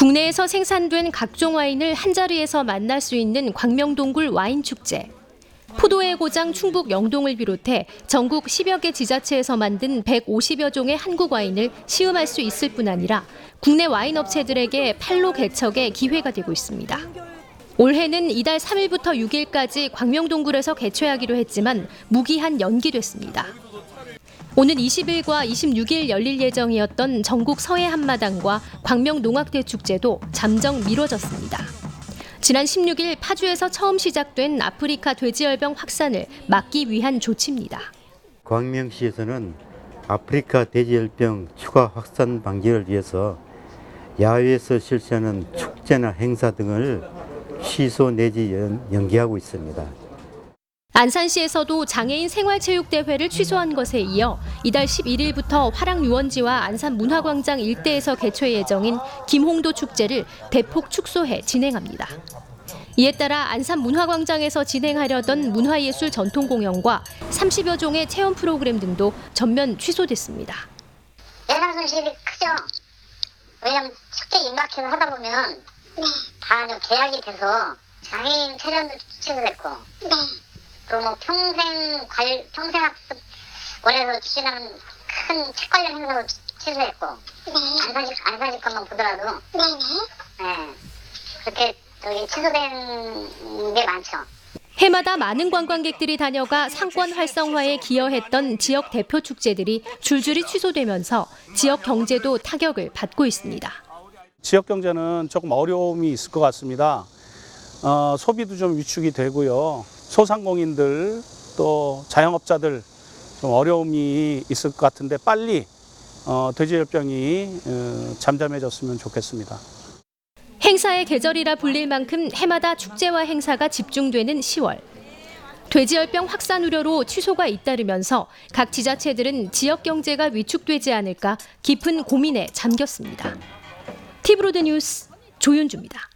국내에서 생산된 각종 와인을 한 자리에서 만날 수 있는 광명동굴 와인 축제. 포도의 고장 충북 영동을 비롯해 전국 10여 개 지자체에서 만든 150여 종의 한국 와인을 시음할 수 있을 뿐 아니라 국내 와인 업체들에게 판로 개척의 기회가 되고 있습니다. 올해는 이달 3일부터 6일까지 광명동굴에서 개최하기로 했지만 무기한 연기됐습니다. 오는 20일과 26일 열릴 예정이었던 전국 서해 한마당과 광명 농악대 축제도 잠정 미뤄졌습니다. 지난 16일 파주에서 처음 시작된 아프리카 돼지열병 확산을 막기 위한 조치입니다. 광명시에서는 아프리카 돼지열병 추가 확산 방지를 위해서 야외에서 실시하는 축제나 행사 등을 취소 내지 연- 연기하고 있습니다. 안산시에서도 장애인 생활체육대회를 취소한 것에 이어 이달 11일부터 화랑 유원지와 안산 문화광장 일대에서 개최 예정인 김홍도 축제를 대폭 축소해 진행합니다. 이에 따라 안산 문화광장에서 진행하려던 문화예술 전통 공연과 30여 종의 체험 프로그램 등도 전면 취소됐습니다. 예산 손실이 크죠. 왜냐면 축제 임박해서 하다 보면 다 이제 계약이 돼서 장애인 체련도 취소됐고 또 뭐 평생 관 평생 학습 원에서 추진하는 큰 책 관련 행사도 취- 취소했고 안산시 안산시 것만 보더라도 네. 그렇게 저기 취소된 게 많죠. 해마다 많은 관광객들이 다녀가 상권 활성화에 기여했던 지역 대표 축제들이 줄줄이 취소되면서 지역 경제도 타격을 받고 있습니다. 지역 경제는 조금 어려움이 있을 것 같습니다. 어, 소비도 좀 위축이 되고요. 소상공인들 또 자영업자들 좀 어려움이 있을 것 같은데 빨리 어, 돼지열병이 어, 잠잠해졌으면 좋겠습니다. 행사의 계절이라 불릴 만큼 해마다 축제와 행사가 집중되는 10월. 돼지열병 확산 우려로 취소가 잇따르면서 각 지자체들은 지역 경제가 위축되지 않을까 깊은 고민에 잠겼습니다. 티브로드 뉴스 조윤주입니다.